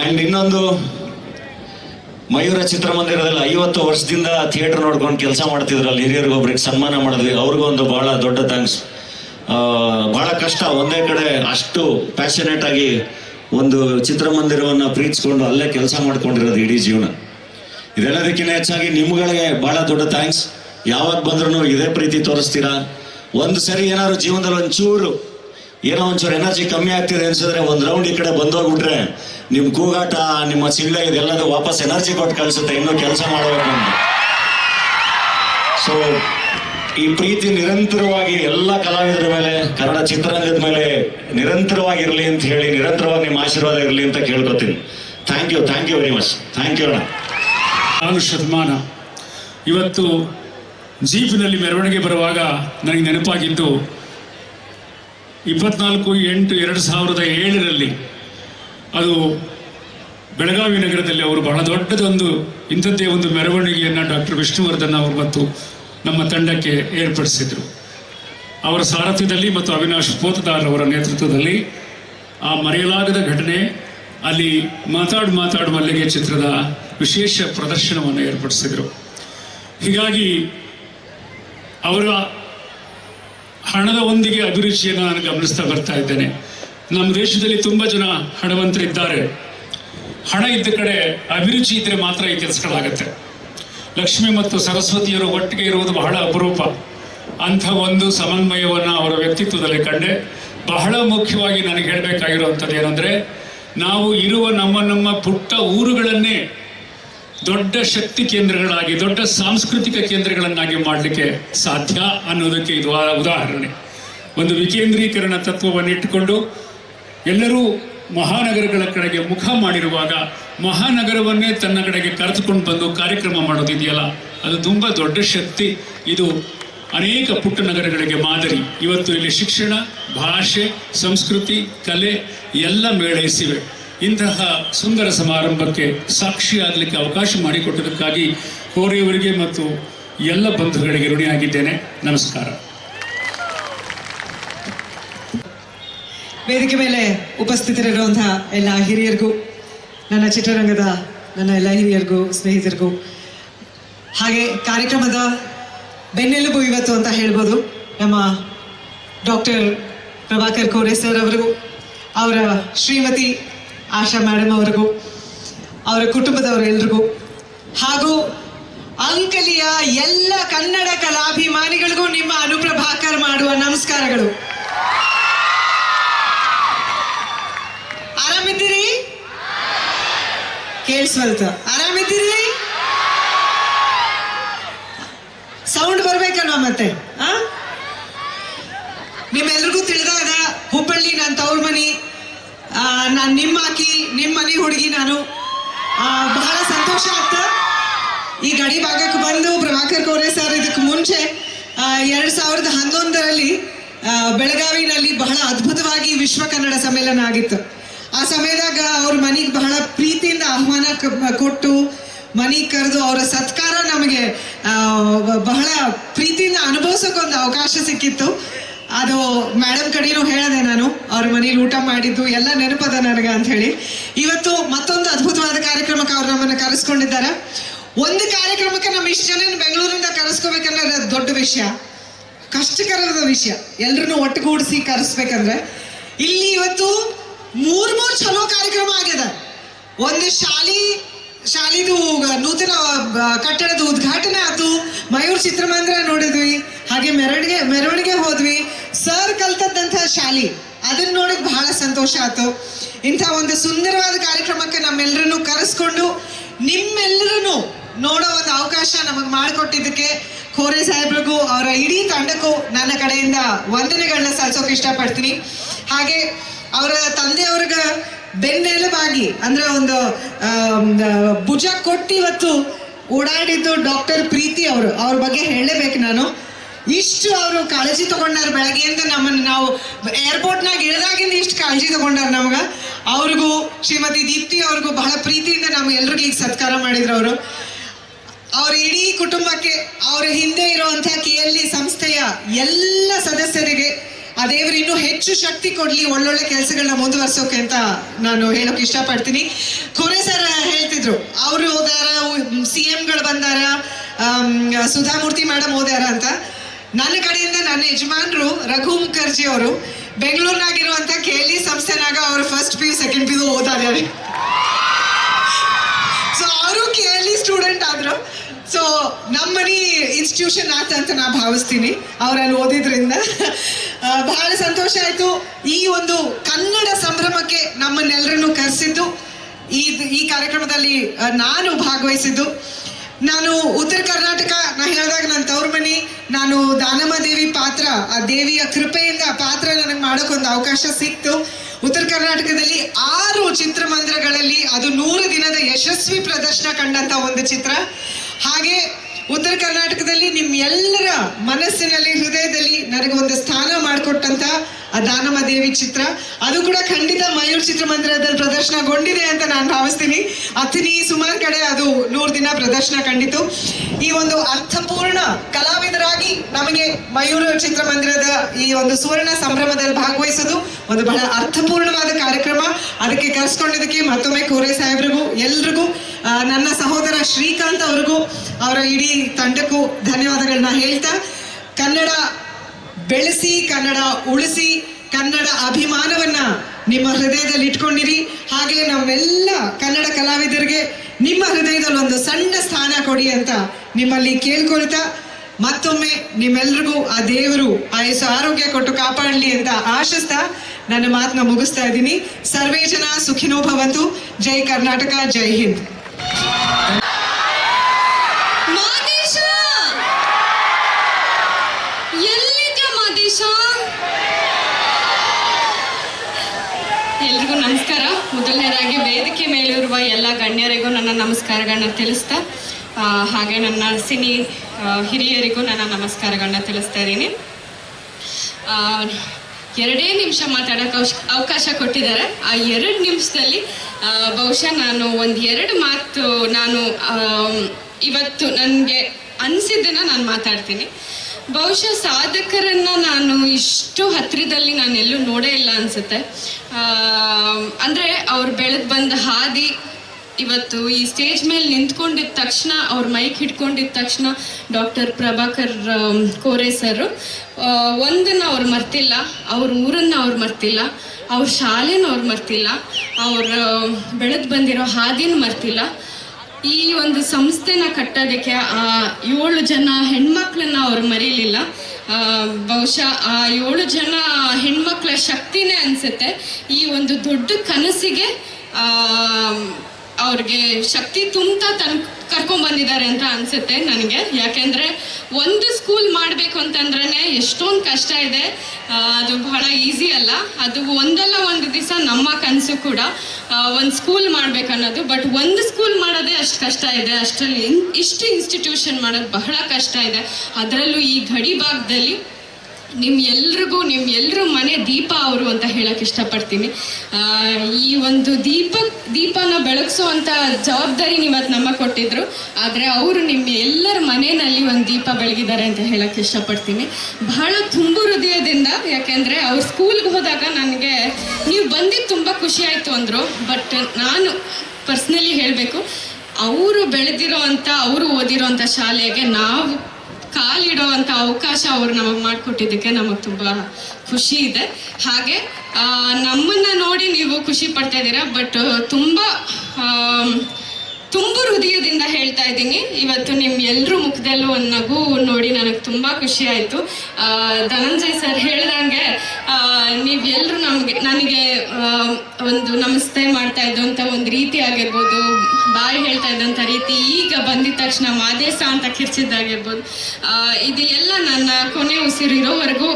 ಆ್ಯಂಡ್ ಇನ್ನೊಂದು, ಮಯೂರ ಚಿತ್ರಮಂದಿರದಲ್ಲಿ ಐವತ್ತು ವರ್ಷದಿಂದ ಥಿಯೇಟರ್ ನೋಡ್ಕೊಂಡು ಕೆಲಸ ಮಾಡ್ತಿದ್ರು ಅಲ್ಲಿ ಹಿರಿಯರಿಗೆ ಒಬ್ರಿಗೆ ಸನ್ಮಾನ ಮಾಡಿದ್ವಿ. ಅವ್ರಿಗೂ ಒಂದು ಬಹಳ ದೊಡ್ಡ ಥ್ಯಾಂಕ್ಸ್ ಬಹಳ ಕಷ್ಟ. ಒಂದೇ ಕಡೆ ಅಷ್ಟು ಪ್ಯಾಷನೇಟ್ ಆಗಿ ಒಂದು ಚಿತ್ರಮಂದಿರವನ್ನು ಪ್ರೀತಿಸ್ಕೊಂಡು ಅಲ್ಲೇ ಕೆಲಸ ಮಾಡ್ಕೊಂಡಿರೋದು ಇಡೀ ಜೀವನ. ಇದೆಲ್ಲದಕ್ಕಿಂತ ಹೆಚ್ಚಾಗಿ ನಿಮ್ಗಳಿಗೆ ಬಹಳ ದೊಡ್ಡ ಥ್ಯಾಂಕ್ಸ್ ಯಾವಾಗ ಬಂದ್ರೂ ಇದೇ ಪ್ರೀತಿ ತೋರಿಸ್ತೀರಾ? ಒಂದು ಸರಿ ಏನಾದ್ರು ಜೀವನದಲ್ಲಿ ಒಂಚೂರು ಏನೋ ಒಂಚೂರು ಎನರ್ಜಿ ಕಮ್ಮಿ ಆಗ್ತಿದೆ ಅನ್ಸಿದ್ರೆ ಒಂದು ರೌಂಡ್ ಈ ಕಡೆ ಬಂದೋಗ್ಬಿಟ್ರೆ ನಿಮ್ಮ ಕೂಗಾಟ, ನಿಮ್ಮ ಸಿಳ್ಳೆ ಇದೆಲ್ಲದೂ ವಾಪಸ್ ಎನರ್ಜಿ ಕೊಟ್ಟು ಕಳಿಸುತ್ತೆ, ಇನ್ನೂ ಕೆಲಸ ಮಾಡಬೇಕು ಅಂತ ಸೊ ಈ ಪ್ರೀತಿ ನಿರಂತರವಾಗಿ ಎಲ್ಲ ಕಲಾವಿದರ ಮೇಲೆ, ಕನ್ನಡ ಚಿತ್ರರಂಗದ ಮೇಲೆ ನಿರಂತರವಾಗಿರಲಿ ಅಂತ ಹೇಳಿ, ನಿರಂತರವಾಗಿ ನಿಮ್ಮ ಆಶೀರ್ವಾದ ಇರಲಿ ಅಂತ ಕೇಳ್ಕೊತೀನಿ. Thank you thank you very much thank you ಅಣ್ಣ. ಶತಮಾನ. ಇವತ್ತು ಜೀಪಿನಲ್ಲಿ ಮೆರವಣಿಗೆ ಬರುವಾಗ ನನಗೆ ನೆನಪಾಗಿದ್ದು, ಇಪ್ಪತ್ನಾಲ್ಕು ಎಂಟು ಎರಡು ಸಾವಿರದ ಏಳರಲ್ಲಿ ಅದು ಬೆಳಗಾವಿ ನಗರದಲ್ಲಿ ಅವರು ಬಹಳ ದೊಡ್ಡದೊಂದು, ಇಂಥದ್ದೇ ಒಂದು ಮೆರವಣಿಗೆಯನ್ನು ಡಾಕ್ಟರ್ ವಿಷ್ಣುವರ್ಧನ್ ಅವರು ಮತ್ತು ನಮ್ಮ ತಂಡಕ್ಕೆ ಏರ್ಪಡಿಸಿದರು. ಅವರ ಸಾರಥ್ಯದಲ್ಲಿ ಮತ್ತು ಅವಿನಾಶ್ ಪೋತದಾರ್ ಅವರ ನೇತೃತ್ವದಲ್ಲಿ ಆ ಮರೆಯಲಾಗದ ಘಟನೆ, ಅಲ್ಲಿ ಮಾತಾಡು ಮಾತಾಡು ಮಲ್ಲಿಗೆ ಚಿತ್ರದ ವಿಶೇಷ ಪ್ರದರ್ಶನವನ್ನು ಏರ್ಪಡಿಸಿದರು. ಹೀಗಾಗಿ ಅವರ ಹಣದ ಒಂದಿಗೆ ಅಭಿರುಚಿಯನ್ನು ನಾನು ಗಮನಿಸ್ತಾ ಬರ್ತಾ ಇದ್ದೇನೆ. ನಮ್ಮ ದೇಶದಲ್ಲಿ ತುಂಬ ಜನ ಹಣವಂತರಿದ್ದಾರೆ. ಹಣ ಇದ್ದ ಕಡೆ ಅಭಿರುಚಿ ಇದ್ದರೆ ಮಾತ್ರ ಈ ಕೆಲಸಗಳಾಗತ್ತೆ. ಲಕ್ಷ್ಮಿ ಮತ್ತು ಸರಸ್ವತಿಯರು ಒಟ್ಟಿಗೆ ಇರುವುದು ಬಹಳ ಅಪರೂಪ. ಅಂಥ ಒಂದು ಸಮನ್ವಯವನ್ನು ಅವರ ವ್ಯಕ್ತಿತ್ವದಲ್ಲಿ ಕಂಡೆ. ಬಹಳ ಮುಖ್ಯವಾಗಿ ನನಗೆ ಹೇಳಬೇಕಾಗಿರುವಂಥದ್ದು ಏನಂದರೆ, ನಾವು ಇರುವ ನಮ್ಮ ನಮ್ಮ ಪುಟ್ಟ ಊರುಗಳನ್ನೇ ದೊಡ್ಡ ಶಕ್ತಿ ಕೇಂದ್ರಗಳಾಗಿ, ದೊಡ್ಡ ಸಾಂಸ್ಕೃತಿಕ ಕೇಂದ್ರಗಳನ್ನಾಗಿ ಮಾಡಲಿಕ್ಕೆ ಸಾಧ್ಯ ಅನ್ನೋದಕ್ಕೆ ಇದು ಉದಾಹರಣೆ. ಒಂದು ವಿಕೇಂದ್ರೀಕರಣ ತತ್ವವನ್ನು ಇಟ್ಟುಕೊಂಡು ಎಲ್ಲರೂ ಮಹಾನಗರಗಳ ಕಡೆಗೆ ಮುಖ ಮಾಡಿರುವಾಗ ಮಹಾನಗರವನ್ನೇ ತನ್ನ ಕಡೆಗೆ ಕರೆದುಕೊಂಡು ಬಂದು ಕಾರ್ಯಕ್ರಮ ಮಾಡೋದಿದೆಯಲ್ಲ, ಅದು ತುಂಬ ದೊಡ್ಡ ಶಕ್ತಿ. ಇದು ಅನೇಕ ಪುಟ್ಟ ನಗರಗಳಿಗೆ ಮಾದರಿ. ಇವತ್ತು ಇಲ್ಲಿ ಶಿಕ್ಷಣ, ಭಾಷೆ, ಸಂಸ್ಕೃತಿ, ಕಲೆ ಎಲ್ಲ ಮೇಳೈಸಿವೆ. ಇಂತಹ ಸುಂದರ ಸಮಾರಂಭಕ್ಕೆ ಸಾಕ್ಷಿಯಾಗಲಿಕ್ಕೆ ಅವಕಾಶ ಮಾಡಿಕೊಟ್ಟದಕ್ಕಾಗಿ ಕೋರಿಯವರಿಗೆ ಮತ್ತು ಎಲ್ಲ ಬಂಧುಗಳಿಗೆ ಋಣಿಯಾಗಿದ್ದೇನೆ. ನಮಸ್ಕಾರ. ವೇದಿಕೆ ಮೇಲೆ ಉಪಸ್ಥಿತರಿರುವಂತಹ ಎಲ್ಲ ಹಿರಿಯರಿಗೂ, ನನ್ನ ಚಿತ್ರರಂಗದ ನನ್ನ ಎಲ್ಲ ಹಿರಿಯರಿಗೂ, ಸ್ನೇಹಿತರಿಗೂ, ಹಾಗೆ ಕಾರ್ಯಕ್ರಮದ ಬೆನ್ನೆಲುಬು ಇವತ್ತು ಅಂತ ಹೇಳ್ಬೋದು ನಮ್ಮ ಡಾಕ್ಟರ್ ಪ್ರಭಾಕರ್ ಕೋರೆ ಸರ್ ಅವರಿಗೂ, ಅವರ ಶ್ರೀಮತಿ ಆಶಾ ಮೇಡಮ್ ಅವರಿಗೂ, ಅವರ ಕುಟುಂಬದವರೆಲ್ರಿಗೂ ಹಾಗೂ ಅಂಕಲಿಯ ಎಲ್ಲ ಕನ್ನಡ ಕಲಾಭಿಮಾನಿಗಳಿಗೂ ನಿಮ್ಮ ಅನುಪ್ರಭಾಕರ್ ಮಾಡುವ ನಮಸ್ಕಾರಗಳು. ಆರಾಮಿದ್ದೀರಿ? ಕೇಳಿಸ್ವಲ್ತ ಆರಾಮಿದ್ದೀರಿ? ಸೌಂಡ್ ಬರ್ಬೇಕಲ್ವಾ ಮತ್ತೆ? ನಿಮ್ಮೆಲ್ರಿಗೂ ತಿಳಿದಾಗ ಹುಬ್ಬಳ್ಳಿ ನನ್ನ ತವ್ರ ಮನಿ ನಾನು ನಿಮ್ಮ ಆಕಿ ನಿಮ್ಮ ಮನೆ ಹುಡುಗಿ ನಾನು. ಬಹಳ ಸಂತೋಷ ಆಗ್ತ. ಈ ಗಡಿ ಭಾಗಕ್ಕೆ ಬಂದು ಪ್ರಭಾಕರ್ ಕೋರೆ ಸರ್ ಇದಕ್ಕೆ ಮುಂಚೆ ಎರಡು ಸಾವಿರದ ಹನ್ನೊಂದರಲ್ಲಿ ಬೆಳಗಾವಿನಲ್ಲಿ ಬಹಳ ಅದ್ಭುತವಾಗಿ ವಿಶ್ವ ಕನ್ನಡ ಸಮ್ಮೇಳನ ಆಗಿತ್ತು. ಆ ಸಮಯದಾಗ ಅವ್ರ ಮನೆಗೆ ಬಹಳ ಪ್ರೀತಿಯಿಂದ ಆಹ್ವಾನ ಕೊಟ್ಟು ಮನೆಗೆ ಕರೆದು ಅವರ ಸತ್ಕಾರ ನಮಗೆ ಬಹಳ ಪ್ರೀತಿಯಿಂದ ಅನುಭವಿಸೋಕೆ ಒಂದು ಅವಕಾಶ ಸಿಕ್ಕಿತ್ತು. ಅದು ಮೇಡಮ್ ಕಡೆಯೂ ಹೇಳಿದೆ ನಾನು, ಅವ್ರ ಮನೇಲಿ ಊಟ ಮಾಡಿದ್ದು, ಎಲ್ಲ ನೆನಪದ ನನಗೆ ಅಂತ ಹೇಳಿ. ಇವತ್ತು ಮತ್ತೊಂದು ಅದ್ಭುತವಾದ ಕಾರ್ಯಕ್ರಮಕ್ಕೆ ಅವ್ರು ನಮ್ಮನ್ನು ಕರೆಸ್ಕೊಂಡಿದ್ದಾರೆ. ಒಂದು ಕಾರ್ಯಕ್ರಮಕ್ಕೆ ನಮ್ಮ ಇಷ್ಟು ಜನ ಬೆಂಗಳೂರಿಂದ ಕರೆಸ್ಕೋಬೇಕಂದ್ರೆ ಅದು ದೊಡ್ಡ ವಿಷಯ. ಕಷ್ಟಕರದ ವಿಷಯ. ಎಲ್ರನ್ನೂ ಒಟ್ಟುಗೂಡಿಸಿ ಕರೆಸ್ಬೇಕಂದ್ರೆ. ಇಲ್ಲಿ ಇವತ್ತು ಮೂರ್ ಮೂರ್ ಚಲೋ ಕಾರ್ಯಕ್ರಮ ಆಗ್ಯದ. ಒಂದು ಶಾಲಿ ಶಾಲಿದು ನೂತನ ಕಟ್ಟಡದ ಉದ್ಘಾಟನೆ ಆಯ್ತು ಮಯೂರ್ ಚಿತ್ರಮಂದಿರ ನೋಡಿದ್ವಿ. ಹಾಗೆ ಮೆರವಣಿಗೆ ಮೆರವಣಿಗೆ ಹೋದ್ವಿ. ಸರ್ ಕಲ್ತದ್ದಂತಹ ಶಾಲಿ ಅದನ್ನ ನೋಡಕ್ ಬಹಳ ಸಂತೋಷ ಆಯ್ತು ಇಂಥ ಒಂದು ಸುಂದರವಾದ ಕಾರ್ಯಕ್ರಮಕ್ಕೆ ನಮ್ಮೆಲ್ಲರನ್ನು ಕರೆಸ್ಕೊಂಡು ನಿಮ್ಮೆಲ್ಲರೂ ನೋಡೋ ಒಂದು ಅವಕಾಶ ನಮಗೆ ಮಾಡಿಕೊಟ್ಟಿದ್ದಕ್ಕೆ ಕೋರೆ ಸಾಹೇಬ್ರಿಗೂ ಅವರ ಇಡೀ ತಂಡಕ್ಕೂ ನನ್ನ ಕಡೆಯಿಂದ ವಂದನೆಗಳನ್ನ ಸಲ್ಲಿಸೋಕೆ ಇಷ್ಟಪಡ್ತೀನಿ. ಹಾಗೆ ಅವರ ತಂದೆಯವ್ರಿಗೆ ಬೆನ್ನೆಲುಬಾಗಿ, ಅಂದ್ರೆ ಒಂದು ಭುಜ ಕೊಟ್ಟು ಇವತ್ತು ಓಡಾಡಿದ್ದು ಡಾಕ್ಟರ್ ಪ್ರೀತಿ ಅವರು. ಅವ್ರ ಬಗ್ಗೆ ಹೇಳಲೇಬೇಕು ನಾನು. ಇಷ್ಟು ಅವರು ಕಾಳಜಿ ತಗೊಂಡಾರ ಬೆಳಗ್ಗೆಯಿಂದ ನಮ್ಮನ್ನು ನಾವು ಏರ್ಪೋರ್ಟ್ನಾಗ ಇಳಿದಾಗಿಂದ ಇಷ್ಟು ಕಾಳಜಿ ತಗೊಂಡಾರ ನಮ್ಗೆ. ಅವ್ರಿಗೂ ಶ್ರೀಮತಿ ದೀಪ್ತಿ ಅವ್ರಿಗೂ ಬಹಳ ಪ್ರೀತಿಯಿಂದ ನಮ್ಮ ಎಲ್ರಿಗೂ ಈಗ ಸತ್ಕಾರ ಮಾಡಿದ್ರು ಅವರು. ಅವ್ರ ಇಡೀ ಕುಟುಂಬಕ್ಕೆ ಅವರ ಹಿಂದೆ ಇರುವಂತಹ ಕೆ ಎಲ್ ಸಂಸ್ಥೆಯ ಎಲ್ಲ ಸದಸ್ಯರಿಗೆ ದೇವರು ಇನ್ನೂ ಹೆಚ್ಚು ಶಕ್ತಿ ಕೊಡ್ಲಿ, ಒಳ್ಳೊಳ್ಳೆ ಕೆಲಸಗಳನ್ನ ಮುಂದುವರ್ಸೋಕೆ ಅಂತ ನಾನು ಹೇಳೋಕೆ ಇಷ್ಟಪಡ್ತೀನಿ. ಖುರೆ ಸರ್ ಹೇಳ್ತಿದ್ರು, ಅವರು ಹೋದಾರ ಸಿ ಎಂಗಳು ಬಂದಾರ ಸುಧಾಮೂರ್ತಿ ಮೇಡಮ್ ಹೋದಾರ ಅಂತ. ನನ್ನ ಕಡೆಯಿಂದ ನನ್ನ ಯಜಮಾನ್ರು ರಘು ಮುಖರ್ಜಿ ಅವರು, ಬೆಂಗಳೂರಿನಾಗಿರುವಂತ ಇ ಸಂಸ್ಥೆನಾಗ ಅವರು first P second P U ಇದ್ದಾರೆ. ಸೊ ಅವರು ಕೆ ಎಲ್ ಇ ಸ್ಟೂಡೆಂಟ್ ಆದ್ರು. ಸೊ ನಮ್ಮನಿ ಇನ್ಸ್ಟಿಟ್ಯೂಷನ್ ಆತ ಅಂತ ನಾ ಭಾವಿಸ್ತೀನಿ. ಅವರಲ್ಲಿ ಓದಿದ್ರಿಂದ. ಬಹಳ ಸಂತೋಷ ಆಯ್ತು. ಈ ಒಂದು ಕನ್ನಡ ಸಂಭ್ರಮಕ್ಕೆ ನಮ್ಮನ್ನೆಲ್ಲರನ್ನು ಕರೆಸಿದ್ದು. ಈ ಈ ಕಾರ್ಯಕ್ರಮದಲ್ಲಿ ನಾನು ಭಾಗವಹಿಸಿದ್ದು. ನಾನು ಉತ್ತರ ಕರ್ನಾಟಕ, ನಾ ಹೇಳಿದಾಗ ನನ್ನ ತವ್ರ ಮನಿ ನಾನು ದಾನಮ್ಮ ದೇವಿ ಪಾತ್ರ, ಆ ದೇವಿಯ ಕೃಪೆಯಿಂದ ಪಾತ್ರ ನನಗೆ ಮಾಡೋಕ್ಕೊಂದು ಅವಕಾಶ ಸಿಕ್ತು. ಉತ್ತರ ಕರ್ನಾಟಕದಲ್ಲಿ ಆರು ಚಿತ್ರಮಂದಿರಗಳಲ್ಲಿ ಅದು ನೂರು ದಿನದ ಯಶಸ್ವಿ ಪ್ರದರ್ಶನ ಕಂಡಂತ ಒಂದು ಚಿತ್ರ. ಹಾಗೆ ಉತ್ತರ ಕರ್ನಾಟಕದಲ್ಲಿ ನಿಮ್ಮೆಲ್ಲರ ಮನಸ್ಸಿನಲ್ಲಿ ಹೃದಯದಲ್ಲಿ ನನಗೆ ಒಂದು ಸ್ಥಾನ ಮಾಡಿಕೊಟ್ಟಂತ ದಾನಮ್ಮ ದೇವಿ ಚಿತ್ರ. ಅದು ಕೂಡ ಖಂಡಿತ ಮಯೂರ್ ಚಿತ್ರಮಂದಿರದಲ್ಲಿ ಪ್ರದರ್ಶನಗೊಂಡಿದೆ ಅಂತ ನಾನು ಭಾವಿಸ್ತೀನಿ. ಅಥಿನಿ ಸುಮಾರು ಕಡೆ ಅದು ನೂರು ದಿನ ಪ್ರದರ್ಶನ ಕಂಡಿತು. ಈ ಒಂದು ಅರ್ಥಪೂರ್ಣ ಕಲಾವಿದರಾಗಿ ನಮಗೆ ಮಯೂರು ಚಿತ್ರಮಂದಿರದ ಈ ಒಂದು ಸುವರ್ಣ ಸಂಭ್ರಮದಲ್ಲಿ ಭಾಗವಹಿಸೋದು ಒಂದು ಬಹಳ ಅರ್ಥಪೂರ್ಣವಾದ ಕಾರ್ಯಕ್ರಮ. ಅದಕ್ಕೆ ಕರೆಸ್ಕೊಂಡಿದ್ದಕ್ಕೆ ಮತ್ತೊಮ್ಮೆ ಕೋರೆ ಸಾಹೇಬ್ರಿಗೂ, ಎಲ್ರಿಗೂ ನನ್ನ ಸಹೋದರ ಶ್ರೀಕಾಂತ್ ಅವ್ರಿಗೂ, ಅವರ ಇಡೀ ತಂಡಕ್ಕೂ ಧನ್ಯವಾದಗಳನ್ನ ಹೇಳ್ತಾ, ಕನ್ನಡ ಬೆಳೆಸಿ ಕನ್ನಡ ಉಳಿಸಿ ಕನ್ನಡ ಅಭಿಮಾನವನ್ನ ನಿಮ್ಮ ಹೃದಯದಲ್ಲಿ ಇಟ್ಕೊಂಡಿರಿ. ಹಾಗೆ ನಾವೆಲ್ಲ ಕನ್ನಡ ಕಲಾವಿದರಿಗೆ ನಿಮ್ಮ ಹೃದಯದಲ್ಲಿ ಒಂದು ಸಣ್ಣ ಸ್ಥಾನ ಕೊಡಿ ಅಂತ ನಿಮ್ಮಲ್ಲಿ ಕೇಳ್ಕೊಳ್ತಾ ಮತ್ತೊಮ್ಮೆ ನಿಮ್ಮೆಲ್ರಿಗೂ ಆ ದೇವರು ಆಯಸ್ಸು ಆರೋಗ್ಯ ಕೊಟ್ಟು ಕಾಪಾಡಲಿ ಅಂತ ಆಶಿಸ್ತಾ ನನ್ನ ಮಾತನ್ನ ಮುಗಿಸ್ತಾ ಇದ್ದೀನಿ. ಸರ್ವೇ ಜನ ಸುಖಿನೋ ಭವಂತು. ಜೈ ಕರ್ನಾಟಕ, ಜೈ ಹಿಂದ್ ಮಾದೇಶ ಎಲ್ಲಿದ್ಯಾ ಮಾದೇಶ ಎಲ್ರಿಗೂ ನಮಸ್ಕಾರ ಮೊದಲನೇದಾಗಿ ವೇದಿಕೆ ಮೇಲಿರುವ ಎಲ್ಲ ಗಣ್ಯರಿಗೂ ನನ್ನ ನಮಸ್ಕಾರಗಳನ್ನ ತಿಳಿಸ್ತಾ ಹಾಗೆ ನನ್ನ ಸಿನಿ ಹಿರಿಯರಿಗೂ ನನ್ನ ನಮಸ್ಕಾರಗಳನ್ನ ತಿಳಿಸ್ತಾ ಇದ್ದೀನಿ. ಎರಡೇ ನಿಮಿಷ ಮಾತಾಡೋಕೆ ಅವಕಾಶ ಕೊಟ್ಟಿದ್ದಾರೆ. ಆ ಎರಡು ನಿಮಿಷದಲ್ಲಿ ಬಹುಶಃ ನಾನು ಒಂದು ಎರಡು ಮಾತು ನಾನು ಇವತ್ತು ನನಗೆ ಅನಿಸಿದ್ದನ್ನು ನಾನು ಮಾತಾಡ್ತೀನಿ. ಬಹುಶಃ ಸಾಧಕರನ್ನ ನಾನು ಇಷ್ಟು ಹತ್ತಿರದಲ್ಲಿ ನಾನು ಎಲ್ಲೂ ನೋಡೇ ಇಲ್ಲ ಅನ್ಸುತ್ತೆ. ಅಂದ್ರೆ ಅವ್ರು ಬೆಳೆದು ಬಂದ ಹಾದಿ ಇವತ್ತು ಈ ಸ್ಟೇಜ್ ಮೇಲೆ ನಿಂತ್ಕೊಂಡಿದ್ದ ತಕ್ಷಣ, ಅವ್ರ ಮೈಕ್ ಹಿಡ್ಕೊಂಡಿದ್ದ ತಕ್ಷಣ ಡಾಕ್ಟರ್ ಪ್ರಭಾಕರ್ ಕೋರೆ ಸರ್ ಒಂದನ್ನ ಅವ್ರು ಮರ್ತಿಲ್ಲ, ಅವ್ರ ಊರನ್ನ ಅವ್ರು ಮರ್ತಿಲ್ಲ, ಅವ್ರ ಶಾಲೆನ ಅವ್ರು ಮರ್ತಿಲ್ಲ, ಅವ್ರ ಬೆಳೆದು ಬಂದಿರೋ ಹಾದಿನ ಮರ್ತಿಲ್ಲ ಈ ಒಂದು ಸಂಸ್ಥೆನ ಕಟ್ಟೋದಕ್ಕೆ, ಆ, ಏಳು ಜನ ಹೆಣ್ಮಕ್ಳನ್ನ ಅವ್ರು ಮರೀಲಿಲ್ಲ. ಬಹುಶಃ ಆ ಏಳು ಜನ ಹೆಣ್ಮಕ್ಳ ಶಕ್ತಿನೇ ಅನ್ಸುತ್ತೆ. ಈ ಒಂದು ದೊಡ್ಡ ಕನಸಿಗೆ ಅವ್ರಿಗೆ ಶಕ್ತಿ ತುಂಬಾ ತನ್, ಕರ್ಕೊಂಡ್ ಬಂದಿದ್ದಾರೆ ಅಂತ ಅನ್ಸುತ್ತೆ ನನಗೆ. ಯಾಕೆಂದ್ರೆ ಒಂದು ಸ್ಕೂಲ್ ಮಾಡಬೇಕು ಅಂತಂದ್ರೆ ಎಷ್ಟೊಂದು ಕಷ್ಟ ಇದೆ. ಅದು ಬಹಳ ಈಸಿ ಅಲ್ಲ. ಅದು ಒಂದಲ್ಲ ಒಂದು ದಿವಸ ನಮ್ಮ ಕನಸು ಕೂಡ ಒಂದು ಸ್ಕೂಲ್ ಮಾಡ್ಬೇಕನ್ನೋದು. ಬಟ್ ಒಂದು ಸ್ಕೂಲ್ ಮಾಡೋದೇ ಅಷ್ಟು ಕಷ್ಟ ಇದೆ. ಅಷ್ಟರಲ್ಲಿ ಇಷ್ಟು ಇನ್ಸ್ಟಿಟ್ಯೂಷನ್ ಮಾಡೋದು ಬಹಳ ಕಷ್ಟ ಇದೆ. ಅದರಲ್ಲೂ ಈ ಗಡಿ ಭಾಗದಲ್ಲಿ ನಿಮ್ ಎಲ್ರಿಗೂ, ನಿಮ್ ಎಲ್ರ ಮನೆ ದೀಪ ಅವರು ಅಂತ ಹೇಳಕ್ ಇಷ್ಟಪಡ್ತೀನಿ. ಈ ಒಂದು ದೀಪ, ದೀಪನ ಬೆಳಗ್ಸೋ ಅಂತ ಜವಾಬ್ದಾರಿ ಇವತ್ತು ನಮ್ಮ ಕೊಟ್ಟಿದ್ರು. ಆದ್ರೆ ಅವರು ನಿಮ್ಮ ಎಲ್ಲರ ಮನೆಯಲ್ಲಿ ಒಂದು ದೀಪ ಬೆಳಗಿದ್ದಾರೆ ಅಂತ ಹೇಳಕ್ ಇಷ್ಟಪಡ್ತೀನಿ. ಬಹಳ ತುಂಬು ಹೃದಯದಿಂದ, ಯಾಕೆಂದ್ರೆ ಅವ್ರ ಸ್ಕೂಲ್ಗೆ ಹೋದಾಗ ನನಗೆ, ನೀವು ಬಂದಿದ್ದು ತುಂಬಾ ಖುಷಿ ಆಯ್ತು ಅಂದ್ರು. ಬಟ್ ನಾನು ಪರ್ಸ್ನಲಿ ಹೇಳಬೇಕು, ಅವರು ಬೆಳೆದಿರೋ ಅಂತ ಅವರು ಓದಿರೋ ಅಂತ ಶಾಲೆಗೆ ನಾವು ಕಾಲಿಡೋ ಅಂತ ಅವಕಾಶ ಅವರು ನಮಗೆ ಮಾಡಿಕೊಟ್ಟಿದ್ದಕ್ಕೆ ನಮಗೆ ತುಂಬ ಖುಷಿ ಇದೆ. ಹಾಗೆ ನಮ್ಮನ್ನ ನೋಡಿ ನೀವು ಖುಷಿ ಪಡ್ತಾ ಇದ್ದೀರಾ, ಬಟ್ ತುಂಬ ತುಂಬ ಹೃದಯದಿಂದ ಹೇಳ್ತಾ ಇದ್ದೀನಿ. ಇವತ್ತು ನಿಮ್ಮ ಎಲ್ಲರೂ ಮುಖದಲ್ಲೂ ಒಂದು ನಗು ನೋಡಿ ನನಗೆ ತುಂಬ ಖುಷಿ ಆಯಿತು. ಧನಂಜಯ್ ಸರ್ ಹೇಳ್ದಂಗೆ ನೀವೆಲ್ಲರೂ ನಮಗೆ, ನನಗೆ ಒಂದು ನಮಸ್ತೆ ಮಾಡ್ತಾ ಇದ್ದಂಥ ಒಂದು ರೀತಿ ಆಗಿರ್ಬೋದು, ಬಾಯಿ ಹೇಳ್ತಾ ಇದ್ದಂಥ ರೀತಿ, ಈಗ ಬಂದಿದ ತಕ್ಷಣ ಮಾದೇಶ ಅಂತ ಕಿರ್ಚಿದ್ದಾಗಿರ್ಬೋದು. ಇದು ಎಲ್ಲ ನನ್ನ ಕೊನೆ ಉಸಿರಿರೋವರೆಗೂ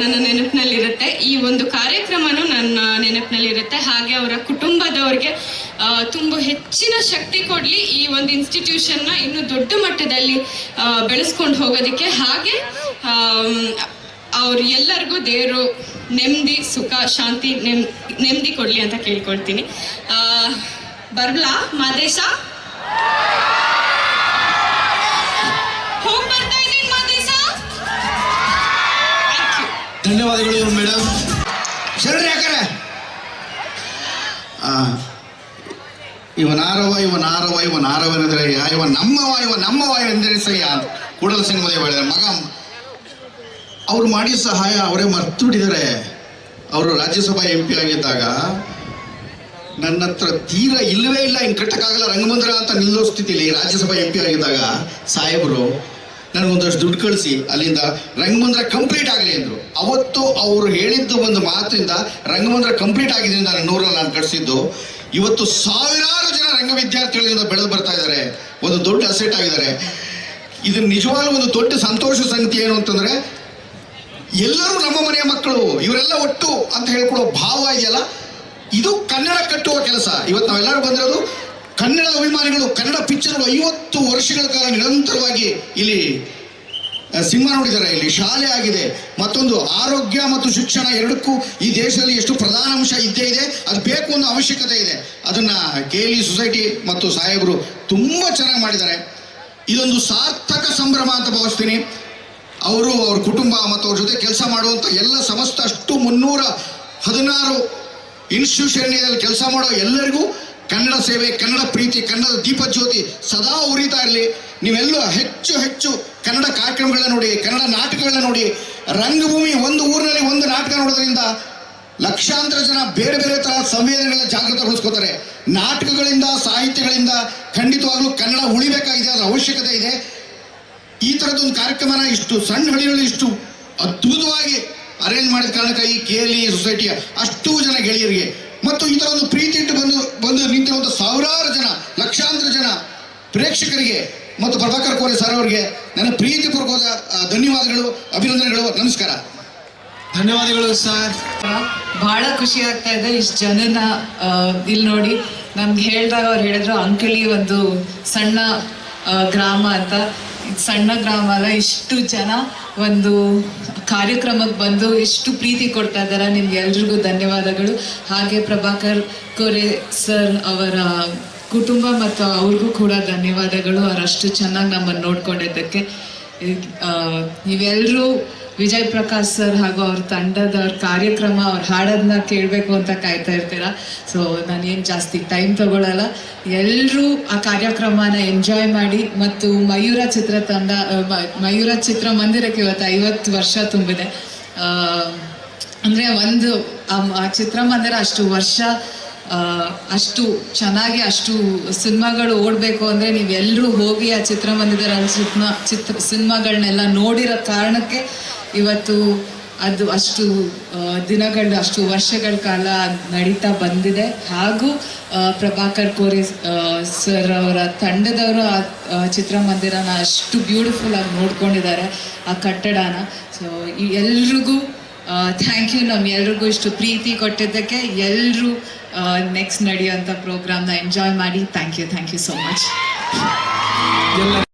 ನನ್ನ ನೆನಪಿನಲ್ಲಿರುತ್ತೆ. ಈ ಒಂದು ಕಾರ್ಯಕ್ರಮನೂ ನನ್ನ ನೆನಪಿನಲ್ಲಿರುತ್ತೆ. ಹಾಗೆ ಅವರ ಕುಟುಂಬದವ್ರಿಗೆ ತುಂಬ ಹೆಚ್ಚಿನ ಶಕ್ತಿ ಕೊಡಲಿ ಈ ಒಂದು ಇನ್ಸ್ಟಿಟ್ಯೂಷನ್ನ ಇನ್ನೂ ದೊಡ್ಡ ಮಟ್ಟದಲ್ಲಿ ಬೆಳೆಸ್ಕೊಂಡು ಹೋಗೋದಕ್ಕೆ. ಹಾಗೆ ಅವ್ರು ಎಲ್ಲರಿಗೂ ದೇವರು ನೆಮ್ಮದಿ ಸುಖ, ಶಾಂತಿ, ನೆಮ್ ನೆಮ್ಮದಿ ಕೊಡಲಿ ಅಂತ ಕೇಳ್ಕೊಳ್ತೀನಿ. ಬರ್ಲಾ ಮಾದೇಶ. ಧನ್ಯವಾದಗಳು ಮೇಡಮ್. ಶರಣ್ಯ ಯಾಕರೆ ಇವನಾರವ ಇವನಾರವ ಇವನಾರವ ಎಂದರೆ ಇವ ನಮ್ಮವ ಇವ ನಮ್ಮವ ಎಂದರೆ ಸಹ್ಯ ಕೂಡಲ ಹೇಳಿದ ಮಗ. ಅವ್ರು ಮಾಡಿ ಸಹಾಯ ಅವರೇ ಮರ್ತು ಬಿಟ್ಟಿದ್ದಾರೆ ಅವರು ರಾಜ್ಯಸಭಾ ಎಂ ಪಿ ಆಗಿದ್ದಾಗ ನನ್ನ ಹತ್ರ ತೀರ ಇಲ್ಲವೇ ಇಲ್ಲ ಹಿಂಗೆ ಕಟ್ಟಕ್ಕಾಗಲ್ಲ ರಂಗಮಂದಿರ ಅಂತ ನಿಲ್ಲೋ ಸ್ಥಿತಿಲಿ ರಾಜ್ಯಸಭಾ ಎಂ ಪಿ ಆಗಿದ್ದಾಗ ಸಾಹೇಬರು ನನಗೊಂದಷ್ಟು ದುಡ್ಡು ಕಳಿಸಿ, ಅಲ್ಲಿಂದ ರಂಗಮಂದಿರ ಕಂಪ್ಲೀಟ್ ಆಗಲಿ ಅಂದರು. ಅವತ್ತು ಅವರು ಹೇಳಿದ್ದು ಒಂದು ಮಾತಿಂದ ರಂಗಮಂದಿರ ಕಂಪ್ಲೀಟ್ ಆಗಿದೆ ಅಂತ ನಾನು ನೂರಲ್ಲಿ ನಾನು ಕಳಿಸಿದ್ದು ಇವತ್ತು ಸಾವಿರಾರು ಜನ ರಂಗ ವಿದ್ಯಾರ್ಥಿಗಳಿಂದ ಬೆಳೆದು ಬರ್ತಾ ಇದ್ದಾರೆ. ಒಂದು ದೊಡ್ಡ ಅಸೆಟ್ ಆಗಿದ್ದಾರೆ. ಇದು ನಿಜವಾಗ್ಲೂ ಒಂದು ದೊಡ್ಡ ಸಂತೋಷ ಸಂಗತಿ ಏನು ಅಂತಂದ್ರೆ, ಎಲ್ಲರೂ ನಮ್ಮ ಮನೆಯ ಮಕ್ಕಳು, ಇವರೆಲ್ಲ ಒಟ್ಟು ಅಂತ ಹೇಳ್ಕೊಳ್ಳೋ ಭಾವ ಇದೆಯಲ್ಲ? ಇದು ಕನ್ನಡ ಕಟ್ಟುವ ಕೆಲಸ. ಇವತ್ತು ನಾವೆಲ್ಲರೂ ಬಂದಿರೋದು ಕನ್ನಡ ಅಭಿಮಾನಿಗಳು, ಕನ್ನಡ ಪಿಕ್ಚರ್ಗಳು ಐವತ್ತು ವರ್ಷಗಳ ಕಾಲ ನಿರಂತರವಾಗಿ ಇಲ್ಲಿ ಸಿನಿಮಾ ನೋಡಿದ್ದಾರೆ ಇಲ್ಲಿ ಶಾಲೆ ಆಗಿದೆ. ಮತ್ತೊಂದು ಆರೋಗ್ಯ ಮತ್ತು ಶಿಕ್ಷಣ ಎರಡಕ್ಕೂ ಈ ದೇಶದಲ್ಲಿ ಎಷ್ಟು ಪ್ರಧಾನ ಅಂಶ ಇದ್ದೇ ಇದೆ. ಅದು ಬೇಕು ಒಂದು ಅವಶ್ಯಕತೆ ಇದೆ. ಅದನ್ನ ಇ ಸೊಸೈಟಿ ಮತ್ತು ಸಾಹೇಬರು ತುಂಬಾ ಚೆನ್ನಾಗಿ ಮಾಡಿದ್ದಾರೆ. ಇದೊಂದು ಸಾರ್ಥಕ ಸಂಭ್ರಮ ಅಂತ ಭಾವಿಸ್ತೀನಿ. ಅವರು ಅವ್ರ ಕುಟುಂಬ ಮತ್ತು ಅವ್ರ ಜೊತೆ ಕೆಲಸ ಮಾಡುವಂಥ ಎಲ್ಲ ಸಮಸ್ತ ಅಷ್ಟು ಮುನ್ನೂರ ಹದಿನಾರು ಇನ್ಸ್ಟಿಟ್ಯೂಷನ್ನಲ್ಲಿ ಕೆಲಸ ಮಾಡೋ ಎಲ್ಲರಿಗೂ ಕನ್ನಡ ಸೇವೆ, ಕನ್ನಡ ಪ್ರೀತಿ ಕನ್ನಡ ದೀಪ ಜ್ಯೋತಿ ಸದಾ ಉರಿತಾ ಇರಲಿ. ನೀವೆಲ್ಲ ಹೆಚ್ಚು ಹೆಚ್ಚು ಕನ್ನಡ ಕಾರ್ಯಕ್ರಮಗಳನ್ನ ನೋಡಿ, ಕನ್ನಡ ನಾಟಕಗಳನ್ನ ನೋಡಿ, ರಂಗಭೂಮಿ ಒಂದು ಊರಿನಲ್ಲಿ ಒಂದು ನಾಟಕ ನೋಡೋದ್ರಿಂದ ಲಕ್ಷಾಂತರ ಜನ ಬೇರೆ ಬೇರೆ ತರ ಸಂವೇದನೆಗಳನ್ನ ಜಾಗೃತಗೊಳಿಸ್ಕೋತಾರೆ. ನಾಟಕಗಳಿಂದ, ಸಾಹಿತ್ಯಗಳಿಂದ ಖಂಡಿತವಾಗ್ಲೂ ಕನ್ನಡ ಉಳಿಬೇಕಾಗಿದೆ ಅದರ ಅವಶ್ಯಕತೆ ಇದೆ. ಈ ಥರದೊಂದು ಕಾರ್ಯಕ್ರಮನ ಇಷ್ಟು ಸಣ್ಣ ಹಳ್ಳಿಗಳಲ್ಲಿ ಇಷ್ಟು ಅದ್ಭುತವಾಗಿ ಅರೇಂಜ್ ಮಾಡಿದ ಕಾರಣಕ್ಕೆ ಈ ಕೆ ಎಲ್ ಇ ಸೊಸೈಟಿಯ ಅಷ್ಟು ಜನ ಗೆಳೆಯರಿಗೆ ಮತ್ತು ಈ ಥರ ಒಂದು ಪ್ರೀತಿ ಇಟ್ಟು ಬಂದು ಬಂದು ನಿಂತಿರುವಂಥ ಸಾವಿರಾರು ಜನ, ಲಕ್ಷಾಂತರ ಜನ ಪ್ರೇಕ್ಷಕರಿಗೆ ಮತ್ತು ಪ್ರಭಾಕರ್ ಕೋರೆ ಸರ್ ಅವರಿಗೆ ನನ್ನ ಪ್ರೀತಿಪೂರ್ವಕವಾದ ಆ, ಧನ್ಯವಾದಗಳು ಅಭಿನಂದನೆಗಳು ನಮಸ್ಕಾರ. ಧನ್ಯವಾದಗಳು ಸರ್ ಬಹಳ ಖುಷಿ ಆಗ್ತಾ ಇದೆ ಇಷ್ಟು ಜನನ ಇಲ್ಲಿ ನೋಡಿ. ನಮ್ಗೆ ಹೇಳಿದಾಗ ಅವ್ರು ಹೇಳಿದ್ರು ಅಂಕಲಿ ಒಂದು ಸಣ್ಣ ಗ್ರಾಮ ಅಂತ. ಇದ್ ಸಣ್ಣ ಗ್ರಾಮ ಅಲ್ಲ ಇಷ್ಟು ಜನ ಒಂದು ಕಾರ್ಯಕ್ರಮಕ್ಕೆ ಬಂದು ಇಷ್ಟು ಪ್ರೀತಿ ಕೊಡ್ತಾ ಇದ್ದಾರೆ. ನಿಮ್ಗೆ ಎಲ್ರಿಗೂ ಧನ್ಯವಾದಗಳು. ಹಾಗೆ ಪ್ರಭಾಕರ್ ಕೋರೆ ಸರ್ ಅವರ ಕುಟುಂಬ ಮತ್ತು ಅವ್ರಿಗೂ ಕೂಡ ಧನ್ಯವಾದಗಳು. ಅವರಷ್ಟು ಚೆನ್ನಾಗಿ ನಮ್ಮನ್ನು ನೋಡ್ಕೊಂಡಿದ್ದಕ್ಕೆ. ನೀವೆಲ್ಲರೂ ವಿಜಯ್ ಪ್ರಕಾಶ್ ಸರ್ ಹಾಗೂ ಅವ್ರ ತಂಡದ ಅವ್ರ ಕಾರ್ಯಕ್ರಮ, ಅವ್ರ ಹಾಡೋದನ್ನ ಕೇಳಬೇಕು ಅಂತ ಕಾಯ್ತಾ ಇರ್ತೀರಾ? ಸೊ ನಾನೇನು ಜಾಸ್ತಿ ಟೈಮ್ ತಗೊಳ್ಳಲ್ಲ ಎಲ್ಲರೂ ಆ ಕಾರ್ಯಕ್ರಮನ ಎಂಜಾಯ್ ಮಾಡಿ ಮತ್ತು ಮಯೂರ ಚಿತ್ರ ತಂಡ ಮಯೂರ ಚಿತ್ರ ಮಂದಿರಕ್ಕೆ ಇವತ್ತು ಐವತ್ತು ವರ್ಷ ತುಂಬಿದೆ. ಅಂದರೆ ಒಂದು, ಆ- ಚಿತ್ರ ಚಿತ್ರಮಂದಿರ ಅಷ್ಟು ವರ್ಷ ಅಷ್ಟು ಚೆನ್ನಾಗಿ ಅಷ್ಟು ಸಿನಿಮಾಗಳು ಓಡಬೇಕು ಅಂದರೆ ನೀವೆಲ್ಲರೂ ಹೋಗಿ ಆ ಚಿತ್ರಮಂದಿರ ಚಿತ್ರ ಚಿತ್ರ ಸಿನಿಮಾಗಳನ್ನೆಲ್ಲ ನೋಡಿರೋ ಕಾರಣಕ್ಕೆ ಇವತ್ತು ಅದು ಅಷ್ಟು ದಿನಗಳು, ಅಷ್ಟು ವರ್ಷಗಳ ಕಾಲ ನಡೀತಾ ಬಂದಿದೆ. ಹಾಗೂ ಪ್ರಭಾಕರ್ ಕೋರೆ ಸರ್ ಅವರ ತಂಡದವರು ಆ ಚಿತ್ರಮಂದಿರನ ಅಷ್ಟು ಬ್ಯೂಟಿಫುಲ್ ಆಗಿ ನೋಡ್ಕೊಂಡಿದ್ದಾರೆ ಆ ಕಟ್ಟಡನ. ಸೊ ಎಲ್ರಿಗೂ ಥ್ಯಾಂಕ್ ಯು ನಮ್ಮ ಎಲ್ರಿಗೂ ಇಷ್ಟು ಪ್ರೀತಿ ಕೊಟ್ಟಿದ್ದಕ್ಕೆ ಎಲ್ಲರೂ ನೆಕ್ಸ್ಟ್ ನಡೆಯುವಂಥ ಪ್ರೋಗ್ರಾಮ್ನ ಎಂಜಾಯ್ ಮಾಡಿ. Thank you thank you so much ಎಲ್ಲರಿಗೂ